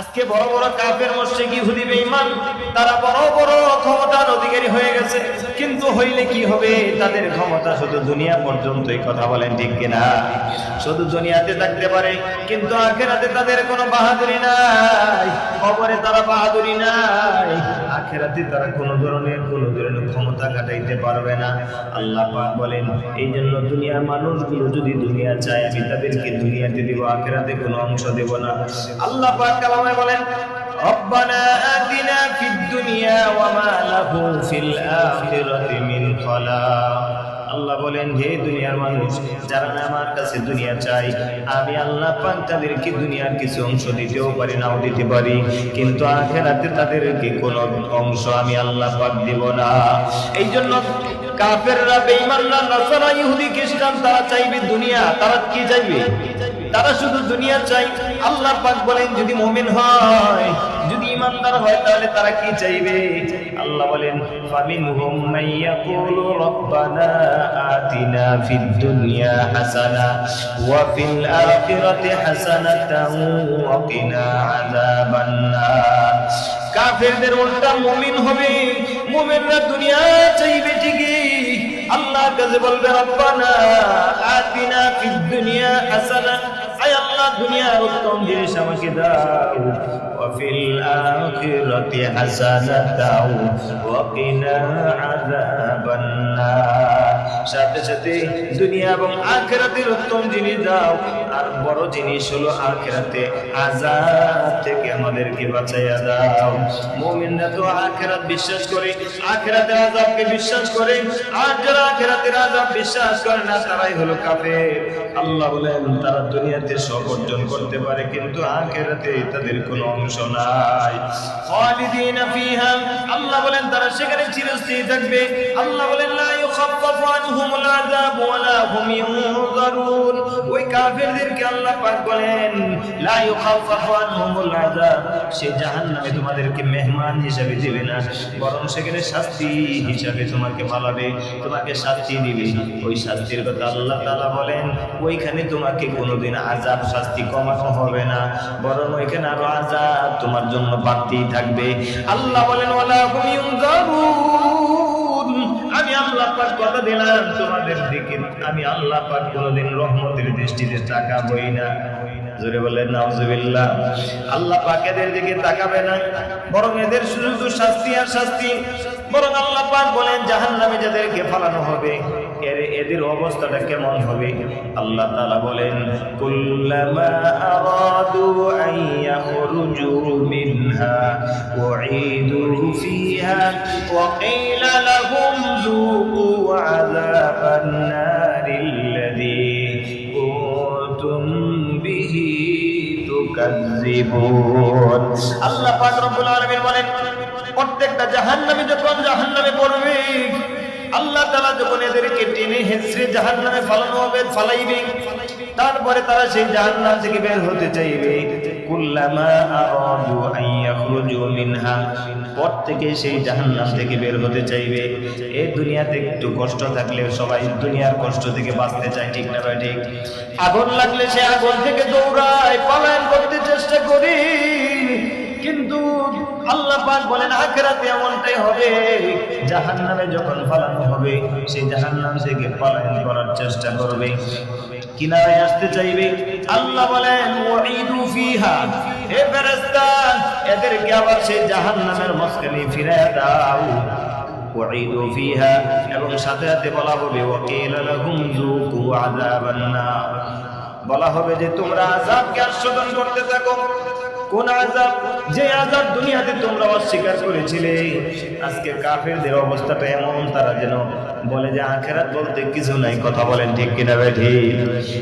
আজকে বড় বড় কাফের মুশরিক ইহুদি বেঈমান, তারা বড় বড় ক্ষমতার অধিকারী হয়ে গেছে। কিন্তু হইলে কি হবে? তাদের ক্ষমতা শুধু দুনিয়া পর্যন্তই কথা বলেন ঠিক কিনা? শুধু দুনিয়াতে থাকতে পারে, কিন্তু আখেরাতে তাদের কোনো বাহাদুরি নাই, কবরে তারা বাহাদুরি নাই। আখেরাতে তারা কোনো ধরনের কোনো ধরনের ক্ষমতা কাটাইতে পারবে না। আল্লাহ পাক বলেন এই জন্য দুনিয়ার মানুষগুলো যদি দুনিয়া চায়, আমি তাদেরকে দুনিয়াতে দেব, আখেরাতে কোনো অংশ দেব না। আল্লাহ পাক কালামে বলেন ربنا آتنا في الدنيا وما له في الآخرة من خلاق আল্লাহ বলেন হে দুনিয়ার মানুষ যারা না আমার কাছে দুনিয়া চাই আমি আল্লাহ পাক তাদেরকে দুনিয়ার কিছু অংশ দিতেও পারি নাও দিতে পারি কিন্তু আখেরাতে তাদেরকে কোনো অংশ আমি আল্লাহ পাক দিব না এই জন্য কাফেররা বেঈমানরা নাসারা ইহুদি খ্রিস্টান তারা চাইবে দুনিয়া তারা কি চাইবে তারা শুধু দুনিয়া চাই। আল্লাহ পাক বলেন, যদি মুমিন হয়, যদি ইমানদার হয়, তাহলে তারা কি চাইবে? আল্লাহ বলেন, ফামিনহুম মাইয়াকুলু রাব্বানা আতিনা ফিদ দুনিয়া হাসানা ওয়া ফিল আখিরাতি হাসানাতান ওয়া কিনা আযাবান নার কাফেরদের উল্টা মুমিন হবে। মুমিনরা দুনিয়া চাইবে ঠিকই। আল্লাহ কাছে বলবে, রব্বানা আতিনা ফিদ দুনিয়া হাসানা দুনিয়ার উত্তম জিনিস আমাকে দাও। ওয়া ফিল আখিরাতি হাসানাতাও ওয়া কিনা আযাবান নার সাথে সাথে দুনিয়া এবং আখিরাতের উত্তম জিনিস দাও। আর বড় জিনিস হলো আখিরাতে। আযাব থেকে আমাদেরকে বাঁচাইয়া দাও। মুমিনরা তো আখিরাত বিশ্বাস করে আখিরাতের আযাবকে বিশ্বাস করে। আর যারা আখিরাতের আযাব বিশ্বাস করে না, তারাই হলো কাফের। আল্লাহ বলেন, তারা দুনিয়াতে সব অর্জন করতে পারে, কিন্তু আখিরাতে তাদের কোনো অংশ নাই। আল্লাহ বলেন, তারা সেখানে চিরস্থায়ী থাকবে। আল্লাহ বলেন, লা ওই কাফেরদেরকে আল্লাহ পাক বলেন, লা আযাব সে জাহান্নামে তোমাদেরকে মেহমান হিসাবে দিবে না, বরং সেখানে শাস্তি হিসাবে তোমাকে পালাবে, তোমাকে শাস্তি দিবে। ওই শাস্তির কথা আল্লাহ তাআলা বলেন, ওইখানে তোমাকে কোনোদিন আযাব শাস্তি কমানো হবে না, বরং ওইখানে আরও আযাব তোমার জন্য বাড়তেই থাকবে। আল্লাহ বলেন, ওয়ালা হুম ইউনজারুন। পাক কথা আর তোমাদের দিকে আমি আল্লাহ পাক কোনোদিন রহমতের দৃষ্টিতে তাকাবই না। জোরে বলেন, নাউজুবিল্লাহ। আল্লাহ পাক এদের দিকে তাকাবে না, বরং এদের শুধু শাস্তি আর শাস্তি। বরং আল্লাহ পাক বলেন, জাহান্নামে যাদেরকে ফালানো হবে। এদের অবস্থাটা কেমন হবে? আল্লাহ তাআলা বলেন আল্লাহ পাক রব্বুল আলামিন বলেন, প্রত্যেকটা জাহান্নামে যখন জাহান্নামে পড়বে আল্লাহ তাআলা যখন এদেরকে টেনে হেঁচড়ে জাহান্নামে ফালানো হবে, ফালাইবে, তারপরে তারা সেই জাহান্নাম থেকে বের হতে চাইবে। কুল্লামা আরাদু আন মিনহা, পর থেকে সেই জাহান্নাম থেকে বের হতে চাইবে। এই দুনিয়াতে একটু কষ্ট থাকলে সবাই দুনিয়ার কষ্ট থেকে বাঁচতে চায়, ঠিক না ভাই, ঠিক? আগুন লাগলে সে আগুন থেকে দৌড়ায়, পলায়ন করতে চেষ্টা করি, কিন্তু আল্লাহ পাক বলেন, আখেরাতে এমনটাই হবে, জাহান্নামে যখন ফালানো হবে সেই জাহান্নাম থেকে পলায়ন করার চেষ্টা করবে। কিনারায় আসতে চাইবে? আল্লাহ বলেন ওয়াইদু ফিহা। হে ফেরেশতা, এদেরকে আবার সেই জাহান্নামের মাঝখানে ফিরায় দাও। ওয়াইদু ফিহা। এবং সাথে সাথে বলা হবে লাহুম যুকু আযাবান নার। বলা হবে যে, তোমরা আযাবকে আস্বাদন করতে থাকো। কোন আযাব? যে আযাব দুনিয়াতে তোমরা অস্বীকার করেছিলে। আজকে কাফেরদের অবস্থাটা এমন, তারা যেন বলে যে আখেরাত বলতে কিছু নাই। কথা বলেন ঠিক কিনা ঠিক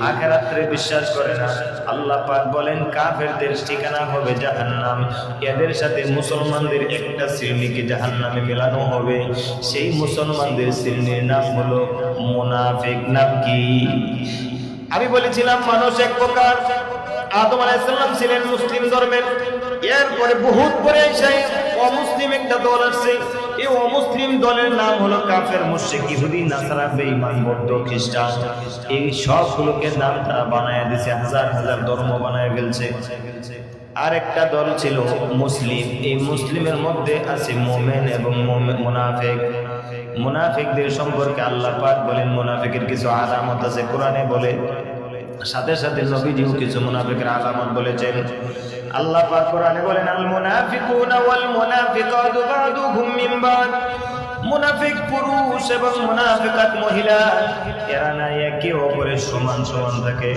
আখেরাতরে বিশ্বাস করে না। আল্লাহ পাক বলেন, কাফেরদের ঠিকানা হবে জাহান্নাম। এদের সাথে মুসলমানদের একটা শ্রেণীকে জাহান্নামে মেলানো হবে। সেই মুসলমানদের শ্রেণির নাম হলো মুনাফিক। নাম কি? আমি বলেছিলাম, মানুষ এক প্রকার। আদম আলাইসাল্লাম ছিলেন মুসলিম ধর্মের। এরপরে বহুত পরে এসে অমুসলিম একটা দল আসছে। এই অমুসলিম দলের নাম হলো কাফের, মুশরিক, ইহুদি, নাসারা, বেঈমান, বৌদ্ধ, খ্রিস্টান। এই সবগুলোকে নাম তারা বানায় দিছে, হাজার হাজার ধর্ম বানায় ফেলছে। আরেকটা দল ছিল মুসলিম। এই মুসলিমের মধ্যে আছে মোমেন এবং মুনাফিক। মুনাফিকদের সম্পর্কে আল্লাহ পাক বলেন, মুনাফিকের কিছু আলামত আছে, কোরআনে বলে সাথে সাথে নবীজিও কিছু মুনাফিকের আলামত বলেছেন। আল্লাহ পাক কোরআনে বলেন, আল মুনাফিকুনা ওয়াল মুনাফিকাতু বাদুহুম মিন বাদ। মুনাফিক পুরুষ এবং মুনাফিকাত মহিলা, এরা না একে অপরের সমান সমান থাকে।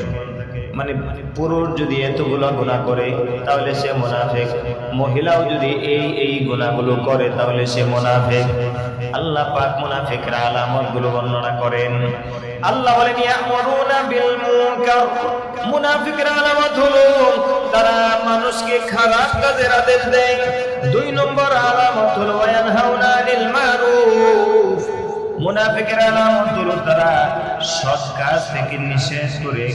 মানে পুরুষ যদি এতগুলো গুণা করে, তাহলে সে মুনাফিক। মহিলাও যদি এই এই গুণাগুলো করে, তাহলে সে মুনাফিক। আল্লাহ পাক মুনাফিকরা আলামতগুলো বর্ণনা করেন। আল্লাহ বলেন, ইয়ামুরুনা বিল মুনকার। মুনাফিকরা আলামত হলো, তারা মানুষকে খারাপ কাজের আদেশ দেয়। দুই নম্বর আলামত হলো আনিল মারুফ। মুনাফিকের আলামত হলো তারা সৎ কাজ থেকে নিষেধ করে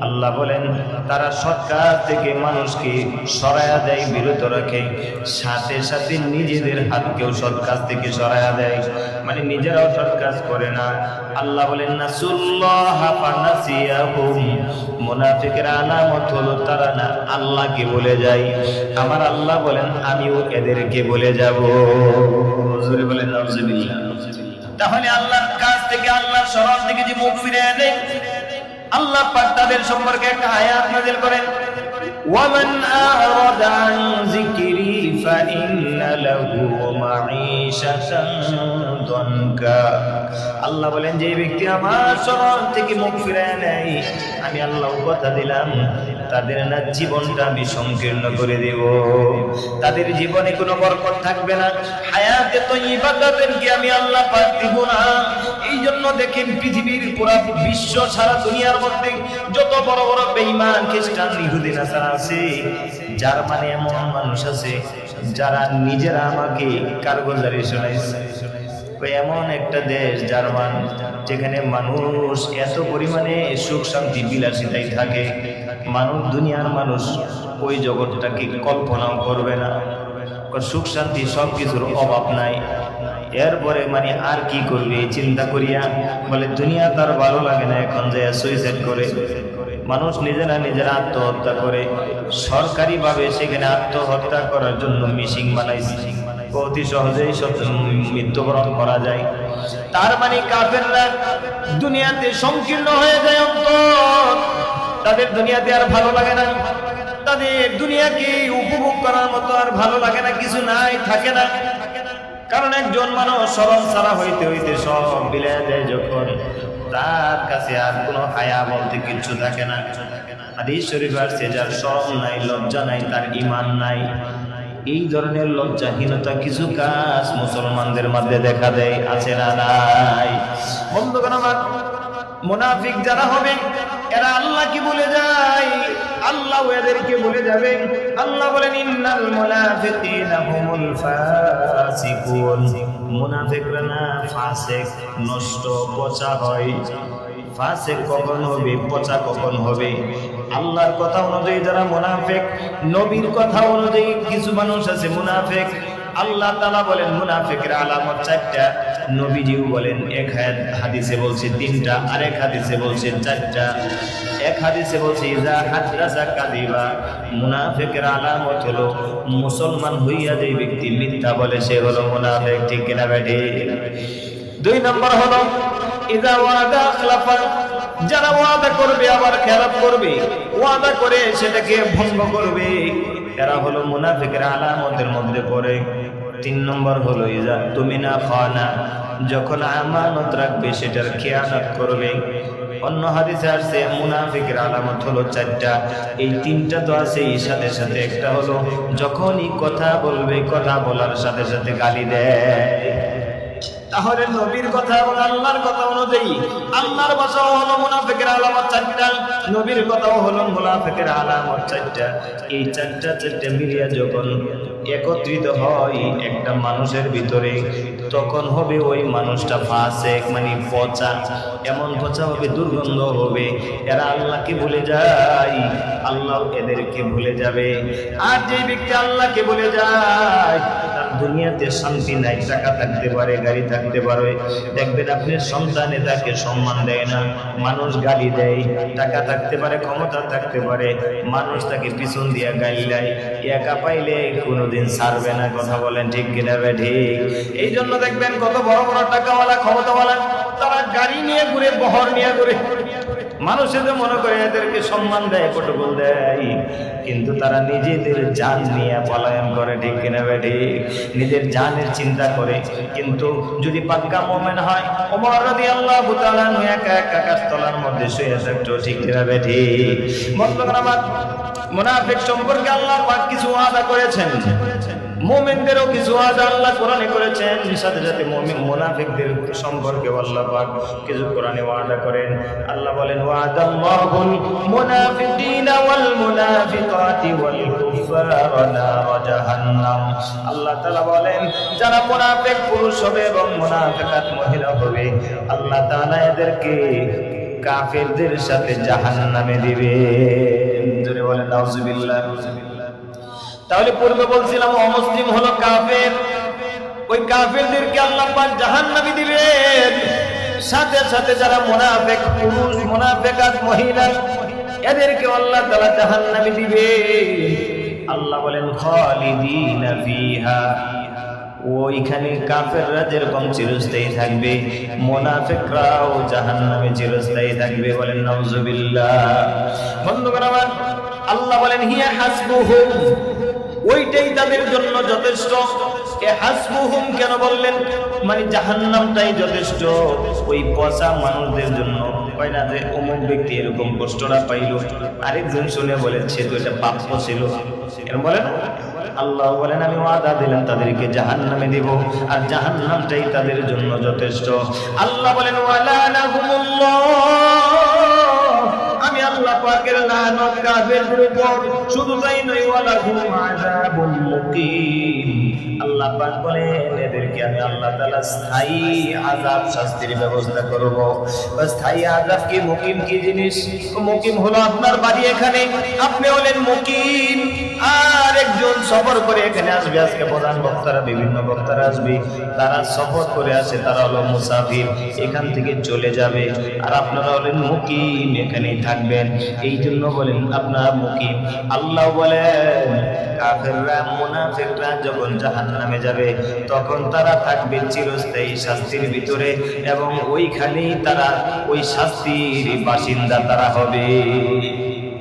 আল্লাহ বলেন, তারা সৎ কাজ থেকে মানুষকে সরায়া দেয়, বিরত রাখে। সাথে সাথে নিজেদের হাতকেও সৎ কাজ থেকে সরায়া দেয়। মানে নিজেরাও সৎ কাজ করে না। আল্লাহ বলেন ফানাসিয়াহুম। মুনাফিকের আলামত হলো, তারা না আল্লাহকে বলে যায়। আমার আল্লাহ বলেন, আমিও এদেরকে বলে যাব। বলেন তাহলে আল্লাহর কাছ থেকে আল্লাহর স্মরণ থেকে যে মুখ ফিরে দেয় আল্লাহ পাক তাদের সম্পর্কে একটা আয়াত নাযিল করেন। ওয়ামান আরাদা আন যিকরি ফাইন্না লাহু মাঈশাতান দনকা। আল্লাহ বলেন যে ব্যক্তি আমার স্মরণ থেকে মুখ ফিরায় নেয় আমি আল্লাহ কথা দিলাম তাদের না জীবনটা আমি সংকীর্ণ করে দেব। তাদের জীবনে কোনো বরকত থাকবে না। হায়াতে তো কি আমি আল্লাহ পাক দিব না। এই জন্য দেখেন পৃথিবীর পুরা বিশ্ব, সারা দুনিয়ার মধ্যে যত বড় বড় বেঈমান খ্রিস্টান, ইহুদি, নাসারা আছে, যার মানে এমন মানুষ আছে যারা নিজেরা আমাকে কারগোজারি শোনাইছে। এমন একটা দেশ, জার্মান, যেখানে মানুষ এত পরিমাণে সুখ, শান্তি বিলাসিতাই থাকে, মানুষ, দুনিয়ার মানুষ ওই জগৎটাকে কল্পনাও করবে না। সুখ, শান্তি সব কিছুর অভাব নাই। এরপরে মানে আর কি করবে? চিন্তা করিয়া বলে, দুনিয়া তার ভালো লাগে না এখন যে সুইসাইড করে। মানুষ নিজেরা নিজেরা আত্মহত্যা করে। সরকারিভাবে সেখানে আত্মহত্যা করার জন্য মিশিং বানাইছে। অতি সহজেই মৃত্যুবরণ করা যায়। তার মানে কাফেররা দুনিয়াতে সংকীর্ণ হয়ে যায় অন্তর। তাদের দুনিয়াতে আর ভালো লাগে না। তাদের দুনিয়াকে উপভোগ করার মতো আর ভালো লাগে না, কিছু নাই, থাকে না। কারণ একজন মানুষ স্মরণ ছাড়া হইতে হইতে সব বিলে দেয় যখন। তার কাছে আর কোনো হায়া বলতে কিচ্ছু থাকে না। হাদিস শরীফ আসছে, যার স্মরণ নাই, লজ্জা নাই, তার ইমান নাই। এই ধরনের লজ্জাহীনতা কিছু কাজ মুসলমানদের মধ্যে দেখা দেয়, আছে না নাই? বন্ধুগণ আমার, মুনাফিক যারা হবে, এরা আল্লাহ কি বলে যায় আল্লাহ এদেরকে বলে যাবে, আল্লাহ বলেন, ইন্নাল মুনাফিকিনা হুমুল ফাসিকুন। মুনাফিকরা না, ফাসিক নষ্ট পচা হয়। ফাসিক কখন হবে? পচা কখন হবে? আল্লাহর কথা অনুযায়ী যারা মুনাফিক, নবীর কথা অনুযায়ী কিছু মানুষ আছে মুনাফিক। আল্লাহ তালা বলেন, মুনাফিকের আলামত চারটা। নবীজিও বলেন, এক হাদিসে বলছে তিনটা, আরেক হাদিসে বলছে চারটা। এক হাদিসে বলছে ইজা হাদ্রাসা কাদিবা মুনাফিকের আলামত হলো, মুসলমান হইয়া যে ব্যক্তি মিথ্যা বলে, সে হলো মুনাফিক। ঠিক কিনা বেঠে দুই নম্বর হলো ইজা ওয়াদা আখলাফা যারা ওয়াদা করবে, আবার খেলাপ করবে, ওয়াদা করে সেটাকে ভঙ্গ করবে। এরা হলো মুনাফিকের আলামতের মধ্যে পড়ে। তিন নম্বর হলো, ইজা তুমি না খানা। যখন আমানত রাখবে, সেটার খেয়ানত করবে। অন্য হাদিসে আসছে, মুনাফিকের আলামত হলো চারটা। এই তিনটা তো আছে এই সাথে সাথে একটা হলো, যখনই কথা বলবে, কথা বলার সাথে সাথে গালি দেয়। তাহলে নবীর কথা এবং আল্লাহর কথা অনুযায়ী আল্লাহর ভাষাও হলো মুনাফিকের আলামত চারটা, নবীর কথাও হলো মুনাফিকের আলামত চারটা। এই চারটা চারটা মিলিয়া যখন একত্রিত হয় একটা মানুষের ভিতরে, তখন হবে ওই মানুষটা ফাসেক মানে পচা। এমন পচা হবে, দুর্গন্ধ হবে। এরা আল্লাহকে ভুলে যায়, আল্লাহ এদেরকে ভুলে যাবে। আর যে ব্যক্তি আল্লাহকে ভুলে যায় দুনিয়াতে শান্তি নাই, টাকা থাকতে পারে, গাড়ি থাকতে পারে। দেখবেন আপনি সন্তানে তাকে সম্মান দেয় না। মানুষ গালি দেয়, টাকা থাকতে পারে, ক্ষমতা থাকতে পারে। মানুষ তাকে পিছন দিয়ে গালি দেয়। একা পাইলে কোনোদিন ছাড়বে না, কথা বলেন ঠিক কিনা ঠিক। এই জন্য দেখবেন কত বড় বড় টাকাওয়ালা, ক্ষমতাওয়ালা, তারা গাড়ি নিয়ে ঘুরে, বহর নিয়ে ঘুরে মানুষের তো মনে করে এদেরকে সম্মান দেয় প্রটোকল দেয়, কিন্তু তারা নিজেদের জান নিয়ে পলায়ন করে, ঠিক কিনা বেঠি নিজের জানের চিন্তা করে। কিন্তু যদি পাক্কা মোমেন হয়, ওমর রাদি আল্লাহ বুতালান একা একা গাছতলার মধ্যে শুয়ে থাকতো, ঠিক কিনা বেঠি বন্ধুগণ আমার মুনাফিক সম্পর্কে আল্লাহ পাক কিছু ওয়াদা করেছেন। মোমেনদেরও কিছু আজ আল্লাহ কোরআনে করেছেন। সাথে সাথে মুনাফিকদের সম্পর্কে আল্লাহ পাক কিছু কোরআনে ওয়াদা করেন। আল্লাহ বলেন, ওয়াদাল্লাহুল মুনাফিকিনা ওয়াল মুনাফিকাতি ওয়াল কুফারা নার জাহান্নাম। আল্লাহ তাআলা বলেন, যারা মুনাফিক পুরুষ হবে এবং মুনাফিকাত মহিলা হবে, আল্লাহ তাআলা এদেরকে কাফেরদের সাথে জাহান্নামে দিবে জোরে বলেন, নাউজুবিল্লাহ। তাহলে পূর্বে বলছিলাম অমুসলিম হলো কাফের। ওই কাফেরদেরকে আল্লাহ পাক জাহান্নামে দিবেন। সাথে সাথে যারা মুনাফিক, পুরুষ, মুনাফিকাত, মহিলা, এদেরকে আল্লাহ তাআলা জাহান্নামে দিবে। আল্লাহ বলেন, খালিদিনা ফিহা। ওইখানে কাফেররা যেরকম চিরস্থায়ী থাকবে, মোনাফেকরাও জাহান্নামে চিরস্থায়ী থাকবে বলেন, নাউজুবিল্লাহ। বন্ধুগণ আমার, আল্লাহ বলেন, হিয়া হাসবুহুম। ওইটাই তাদের জন্য যথেষ্ট। হাসবুহুম কেন বললেন? মানে জাহান্নামটাই যথেষ্ট। ওই পচা মানুষদের জন্য। না যে অমুক ব্যক্তি এরকম কষ্টটা পাইল। আরেকজন শুনে বলেন তো এটা ছিল। বলেন? আল্লাহ বলেন, আমি ওয়াদা দিলাম তাদেরকে জাহান্নামে দেব। আর জাহান্নামটাই তাদের জন্য যথেষ্ট। আল্লাহ বলেন, ওয়ালা পাকের লানত কাফেরদের উপর, শুধু তাই নয়, ওয়ালা হুম আযাবুল মুকিম আল্লাহ পাক বলেন, এদেরকে আমি আল্লাহ তাআলা স্থায়ী আযাব শাস্তির ব্যবস্থা করব। স্থায়ী আযাব কি, মুকিম কি জিনিস? মুকিম হলো আপনার বাড়ি এখানে। আপনি হলেন মুকিম। আর একজন সফর করে এখানে আসবে। আজকে প্রধান বক্তারা, বিভিন্ন বক্তারা আসবে। তারা সফর করে আসে, তারা হলো মুসাফির। এখান থেকে চলে যাবে। আর আপনারা হলেন মুকিম, এখানেই থাকবেন। এই জন্য বলেন আপনারা মুকিম আল্লাহ বলেন, কাফেররা, মুনাফিকরা যখন জাহান্নামে যাবে, তখন তারা থাকবে চিরস্থায়ী শাস্তির ভিতরে এবং ওইখানেই তারা ওই শাস্তির বাসিন্দা তারা হবে।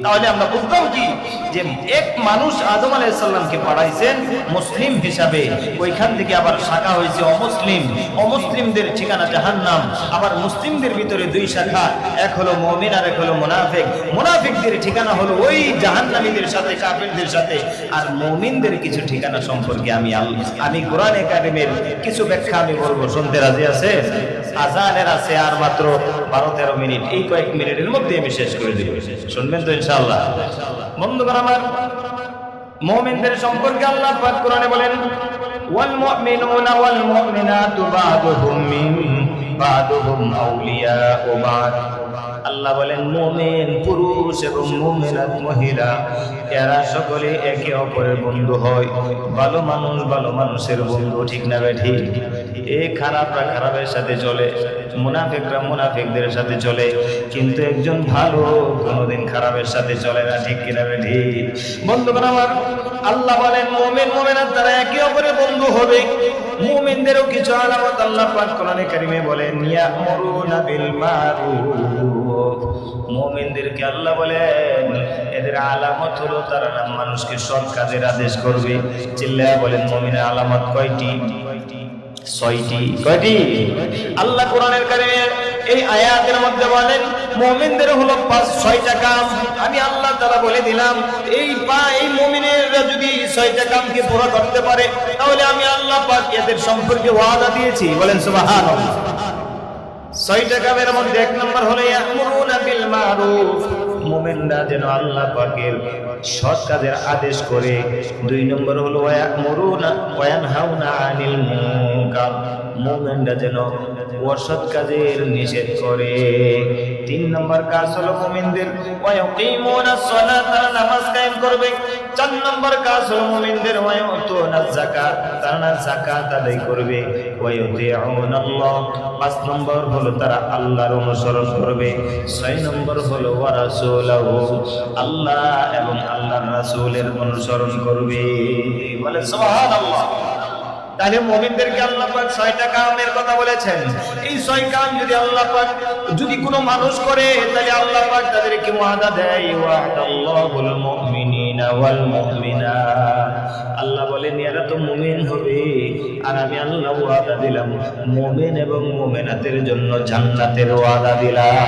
তাহলে আমরা বুঝতাম কি? যে এক মানুষ আদম আলাইসাল্লামকে পাঠাইছেন মুসলিম হিসাবে। ওইখান থেকে আবার শাখা হয়েছে অমুসলিম। অমুসলিমদের ঠিকানা জাহান্নাম। আবার মুসলিমদের ভিতরে দুই শাখা। এক হলো মমিন আর এক হলো মুনাফিক। মুনাফিকদের ঠিকানা হলো ওই জাহান্নামীদের সাথে, কাফেরদের সাথে। আর মমিনদের কিছু ঠিকানা সম্পর্কে আমি আমি কোরআন একাডেমির কিছু ব্যাখ্যা আমি বলব। শুনতে রাজি আছে? আজানের আছে আর মাত্র বারো তেরো মিনিট। এই কয়েক মিনিটের মধ্যে আমি শেষ করে দিব। শুনবেন তো ইনশাআল্লাহ। বন্ধুগণ আমার, মুমিনদের সম্পর্কে আল্লাহ পাক কোরআনে বলেন, ওয়াল মুমিনুনা ওয়াল মুমিনাতু বাদুহুম মিন, বাদুহুম ও বাদ। আল্লাহ বলেন, মোমেন পুরুষ এবং মুমিনাত মহিলা, এরা সকলে একে অপরের বন্ধু হয়। ভালো মানুষ ভালো মানুষের বন্ধু, ঠিক না বেঠি এ খারাপরা খারাপের সাথে চলে, মুনাফিকরা মুনাফিকদের সাথে চলে, কিন্তু একজন ভালো কোনোদিন খারাপের সাথে চলে না, ঠিক কিনা বেঠি বন্ধুগণ আমার, আল্লাহ বলেন, মুমিন মুমিনাত তারা একে অপরের বন্ধু হবে। মুমিনদেরও কিছু আলামত আল্লাহ পাক কোরআনে কারিমে বলেন, ইয়ামুরুনা বিল মারুফ। মুমিনদেরকে আল্লাহ বলেন এদের আলামত হলো তারা না মানুষকে সৎ কাজের আদেশ করবে। চিল্লায় বলেন মুমিনের আলামত কয়টি? ছয়টি। কয়টি? আল্লাহ কোরআনের কারিমে এই আয়াতের মধ্যে বলেন মুমিনদের হলো পাঁচ ছয়টা কাম। আমি আল্লাহ তাআলা বলে দিলাম এই পা এই মুমিনেরা যদি ছয়টা কামকে পুরো করতে পারে তাহলে আমি আল্লাহ পাক এদের সম্পর্কে ওয়াদা দিয়েছি। বলেন সুবহানাল্লাহ। ছয়টা কামের মধ্যে এক নম্বর হলো ইয়ামুরুনা যেন আল্লাহ পাকের সৎ কাজের আদেশ করে। দুই নম্বর হলো ওয়ায়ানহাউনা আনিল মুনকার। যেন অসৎ কাজের নিষেধ করে। তিন নম্বর কাজ হলো মুমিনদের। নামাজ কায়েম করবে। চার নম্বর কাজ হলো মুমিনদের করবে। পাঁচ নম্বর তারা আল্লাহর অনুসরণ করবে। ছয় নম্বর আল্লাহ এবং আল্লাহর রাসূলের অনুসরণ করবে। বলে সুবহানাল্লাহ। তাহলে মুমিনদেরকে আল্লাহ পাক ছয়টা কামের কথা বলেছেন। এই ছয় কাম যদি আল্লাহ পাক যদি কোনো মানুষ করে, তাহলে আল্লাহ পাক তাদেরকে ওয়াদা দেয়, ওয়াদাল্লাহুল মুমিনিনা ওয়াল মুমিনাত আল্লাহ বলেন, এরা তো মুমিন হবে। আর আমি আল্লাহ ওয়াদা দিলাম, মুমিন এবং মুমিনাতের জন্য জান্নাতের ওয়াদা দিলাম।